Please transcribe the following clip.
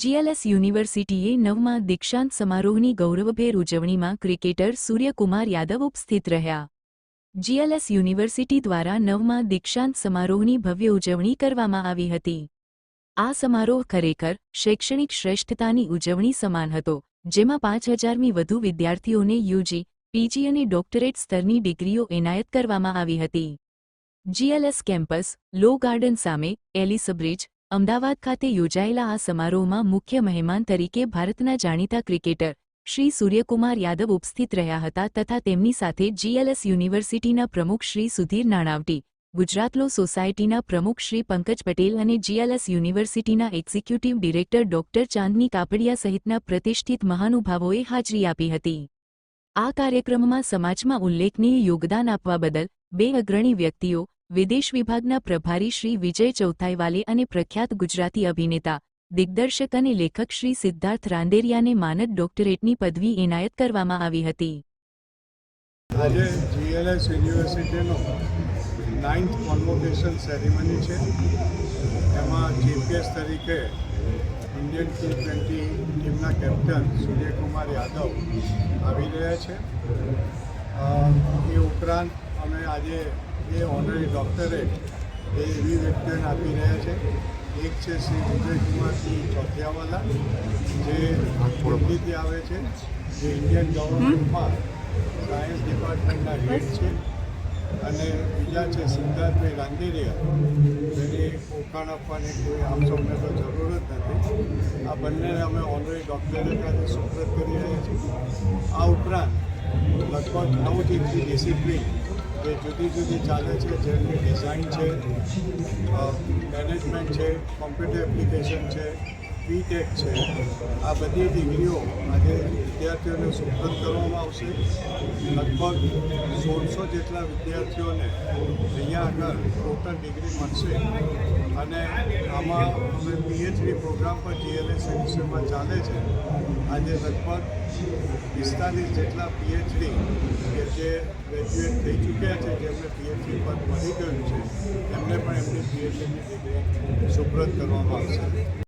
GLS યુનિવર્સિટીએ નવમા દીક્ષાંત સમારોહની ગૌરવભેર ઉજવણીમાં ક્રિકેટર સૂર્યકુમાર યાદવ ઉપસ્થિત રહ્યા. જીએલએસ યુનિવર્સિટી દ્વારા નવમા દીક્ષાંત સમારોહની ભવ્ય ઉજવણી કરવામાં આવી હતી. આ સમારોહ ખરેખર શૈક્ષણિક શ્રેષ્ઠતાની ઉજવણી સમાન હતો, જેમાં પાંચ હજારમી વધુ વિદ્યાર્થીઓને યુજી, પીજી અને ડોક્ટરેટ સ્તરની ડિગ્રીઓ એનાયત કરવામાં આવી હતી. જીએલએસ કેમ્પસ, લો ગાર્ડન સામે, એલિસ બ્રિજ અમદાવાદ ખાતે યોજાયેલા આ સમારોહમાં મુખ્ય મહેમાન તરીકે ભારતના જાણીતા ક્રિકેટર શ્રી સૂર્યકુમાર યાદવ ઉપસ્થિત રહ્યા હતા તથા તેમની સાથે જીએલએસ યુનિવર્સિટીના પ્રમુખ શ્રી સુધીર નાણાવટી ગુજરાત લો સોસાયટીના પ્રમુખ શ્રી પંકજ પટેલ અને જીએલએસ યુનિવર્સિટીના executive director doctor Chandni Kapadia સહિતના પ્રતિષ્ઠિત મહાનુભાવોએ હાજરી આપી હતી. આ કાર્યક્રમમાં સમાજમાં ઉલ્લેખનીય યોગદાન આપવા બદલ બે અગ્રણી વ્યક્તિઓ વિદેશ વિભાગના પ્રભારી શ્રી વિજય ચૌથાઈવાલે અને પ્રખ્યાત ગુજરાતી અભિનેતા, દિગ્દર્શક અને લેખક શ્રી સિદ્ધાર્થ રાંદેરિયાને માનદ ડોક્ટરેટની પદવી એનાયત કરવામાં આવી હતી. આજે જીએલએસ યુનિવર્સિટીનો નાઇન્થ કોન્વોકેશન સેરેમની છે. એમાં જીપીએસ તરીકે ઇન્ડિયન ટી ટ્વેન્ટી ટીમના કેપ્ટન સૂર્યકુમાર યાદવ આવી રહ્યા છે. એ ઉપરાંત અમે આજે એ ઓનરી ડૉક્ટરે એ એવી વ્યક્તિઓને આપી રહ્યા છે. એક છે શ્રી વિજયકુમારસિંહ ચોથિયાવાલા, જે દિલ્હીથી આવે છે, જે ઇન્ડિયન ગવર્મેન્ટમાં સાયન્સ ડિપાર્ટમેન્ટના હેડ છે. અને બીજા છે સિદ્ધાર્થભાઈ રાંદેરિયા જેને ઓળખાણ આપવાની કોઈ આમ સૌને તો જરૂર જ નથી. આ બંનેને અમે ઓનરી ડૉક્ટરે આજે સુપ્રત કરી રહ્યા છીએ. આ ઉપરાંત લગભગ નવ જેટલી ડિસિપ્લિન જે જુદી જુદી ચાલે છે, જેમની ડિઝાઇન છે મેનેજમેન્ટ છે કોમ્પ્યુટર એપ્લિકેશન છે બીટેક છે. આ બધી ડિગ્રીઓ આજે વિદ્યાર્થીઓને સુપ્રત કરવામાં આવશે. લગભગ સોળસો જેટલા વિદ્યાર્થીઓને અહીંયા આગળ ટોટલ ડિગ્રી મળશે. અને આમાં અમે પીએચડી પ્રોગ્રામ પણ જીએલએસ વિષયમાં ચાલે છે. આજે લગભગ પિસ્તાલીસ જેટલા પીએચડી કે જે ગ્રેજ્યુએટ થઈ ચૂક્યા છે જેમને પીએચડી પદ મળી ગયું છે, એમને પણ એમની પીએચડીની ડિગ્રી સુપ્રત કરવામાં આવશે.